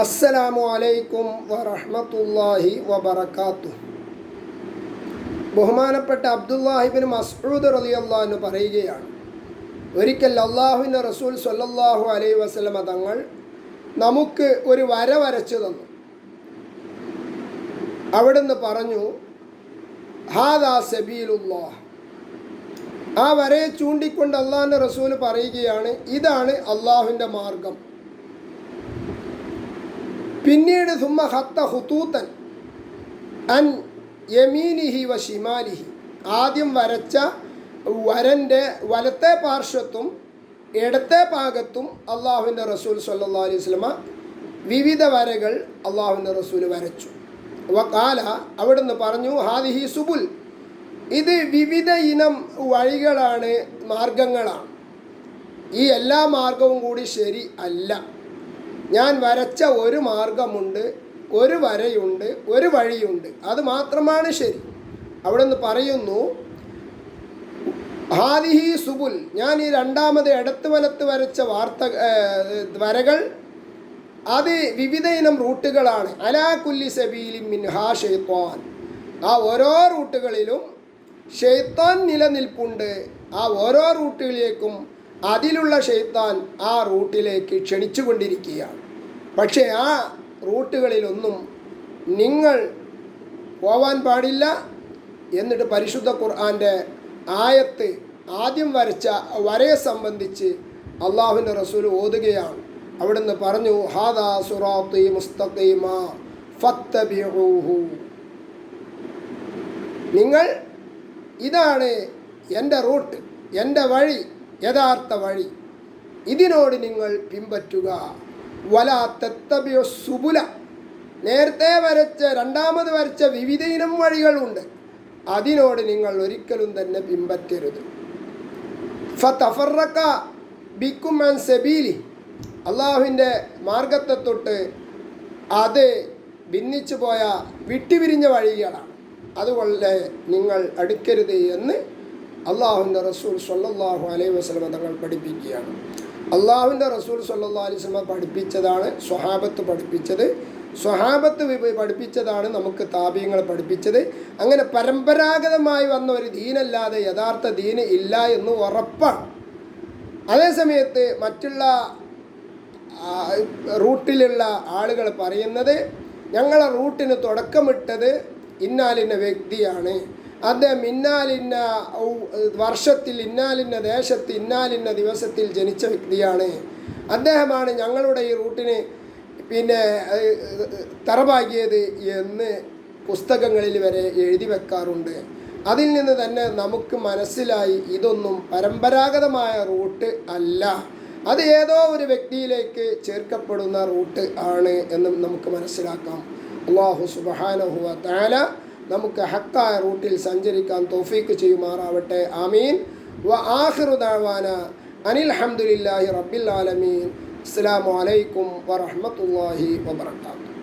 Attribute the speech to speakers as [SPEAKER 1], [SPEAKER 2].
[SPEAKER 1] അസ്സലാമു അലൈക്കും വറഹ്മത്തുള്ളാഹി വബർക്കാത്തു ബഹുമാനപ്പെട്ട അബ്ദുല്ലാഹിബിൻ മസ്ഊദ് റളിയല്ലാഹു പറയുകയാണ് ഒരിക്കൽ അള്ളാഹുവിന്റെ റസൂൽ സല്ലല്ലാഹു അലൈഹി വസല്ലമ തങ്ങൾ നമുക്ക് ഒരു വര വരച്ചു തന്നു. അവിടുന്ന് പറഞ്ഞു ഹാദാ സബീലുല്ലാഹ് ആ വരയെ ചൂണ്ടിക്കൊണ്ട് അള്ളാഹിന്റെ റസൂൽ പറയുകയാണ് ഇതാണ് അള്ളാഹുവിന്റെ മാർഗം. പിന്നീട് സുമ്മ ഹത്ത ഹുത്തൂത്തൻ അൻ യമീനിഹി വ ഷിമാലിഹി ആദ്യം വരച്ച വരന്റെ വലത്തെ പാർശ്വത്തും ഇടത്തെ ഭാഗത്തും അള്ളാഹുവിന്റെ റസൂൽ സല്ലാ അലൈഹി സ്വലമ വിവിധ വരകൾ അള്ളാഹുവിന്റെ റസൂൽ വരച്ചു. കാല അവിടുന്ന് പറഞ്ഞു ഹാദിഹി സുബുൽ ഇത് വിവിധ ഇനം വഴികളാണ് മാർഗങ്ങളാണ് ഈ എല്ലാ മാർഗവും കൂടി ശരി അല്ല. ഞാൻ വരച്ച ഒരു മാർഗമുണ്ട് ഒരു വരയുണ്ട് ഒരു വഴിയുണ്ട്. അത് മാത്രമാണ് ശരി. അവിടെ നിന്ന് പറയുന്നു ഹാദിഹി സുബുൽ. ഞാൻ ഈ രണ്ടാമത് ഇടത്ത് വലത്ത് വരച്ച വാർത്ത വരകൾ അത് വിവിധ ഇനം റൂട്ടുകളാണ്. അലാ കുല്ലി സബീലി മിൻഹാ ഷെയ്ത്വാൻ ആ ഓരോ റൂട്ടുകളിലും ഷെയ്ത്താൻ നിലനിൽപ്പുണ്ട്. ആ ഓരോ റൂട്ടുകളിലേക്കും അതിലുള്ള ഷെയ്ത്താൻ ആ റൂട്ടിലേക്ക് ക്ഷണിച്ചുകൊണ്ടിരിക്കുകയാണ്. പക്ഷേ ആ റൂട്ടുകളിലൊന്നും നിങ്ങൾ പോവാൻ പാടില്ല എന്നിട്ട് പരിശുദ്ധ ഖുർആന്റെ ആയത്ത് ആദ്യം വരച്ച വരയെ സംബന്ധിച്ച് അള്ളാഹുവിന്റെ റസൂൽ ഓതുകയാണ്. അവിടുന്ന് പറഞ്ഞു ഹാദാ സുറാത്തി മുസ്തഖീമ നിങ്ങൾ ഇതാണ് എന്റെ റൂട്ട് എന്റെ വഴി യഥാർത്ഥ വഴി. ഇതിനോട് നിങ്ങൾ പിൻപറ്റുക. വലാ തെത്തബിയോ സുബുല. നേരത്തെ വരച്ച രണ്ടാമത് വരച്ച വിവിധ ഇനം വഴികളുണ്ട് അതിനോട് നിങ്ങൾ ഒരിക്കലും തന്നെ പിൻപറ്റരുത്. ഫത്തഫറക്ക ബിക്കും ആൻ സെബീലി. അള്ളാഹുവിന്റെ മാർഗത്തെ തൊട്ട് അത് ഭിന്നിച്ചു പോയ വിട്ടുപിരിഞ്ഞ വഴികളാണ്. അതുകൊണ്ട് നിങ്ങൾ അടുക്കരുത് എന്ന് അള്ളാഹുവിന്റെ റസൂൽ സല്ലാഹു അലൈഹി വസ്ലമ തങ്ങൾ പഠിപ്പിക്കുകയാണ്. അള്ളാഹുവിന്റെ റസൂൽ സല്ലാ അലൈഹി സ്വലമ പഠിപ്പിച്ചതാണ് സ്വഹാബത്ത് പഠിപ്പിച്ചത്. സ്വഹാബത്ത് പഠിപ്പിച്ചതാണ് നമുക്ക് താപീയങ്ങൾ പഠിപ്പിച്ചത്. അങ്ങനെ പരമ്പരാഗതമായി വന്ന ഒരു ദീനല്ലാതെ യഥാർത്ഥ ദീന് ഇല്ല എന്ന് ഉറപ്പാണ്. അതേസമയത്ത് മറ്റുള്ള റൂട്ടിലുള്ള ആളുകൾ പറയുന്നത് ഞങ്ങളെ റൂട്ടിന് തുടക്കമിട്ടത് ഇന്നാലിന്ന വ്യക്തിയാണ്. അദ്ദേഹം ഇന്നാലിന്ന വർഷത്തിൽ ഇന്നാലിന്ന ദേശത്ത് ഇന്നാലിന്ന ദിവസത്തിൽ ജനിച്ച വ്യക്തിയാണ്. അദ്ദേഹമാണ് ഞങ്ങളുടെ ഈ റൂട്ടിന് പിന്നെ തറവാക്കിയത് എന്ന് പുസ്തകങ്ങളിൽ വരെ എഴുതി വെക്കാറുണ്ട്. അതിൽ നിന്ന് തന്നെ നമുക്ക് മനസ്സിലായി ഇതൊന്നും പരമ്പരാഗതമായ റൂട്ട് അല്ല. അത് ഏതോ ഒരു വ്യക്തിയിലേക്ക് ചേർക്കപ്പെടുന്ന റൂട്ട് ആണ് എന്ന് നമുക്ക് മനസ്സിലാക്കാം. അള്ളാഹു സുബഹാനഹുവ താല നമുക്ക് ഹക്കായ റൂട്ടിൽ സഞ്ചരിക്കാൻ തോഫീക്ക് ചെയ്യുമാറാവട്ടെ. ആമീൻ. വ ആഹിറു ദാവാന അനിൽ അഹമ്മദില്ലാഹി റബ്ബിൽ ആലമീൻ. അസ്സാം വലൈക്കും വറഹമത്തല്ലാഹി വബർക്കാത്തു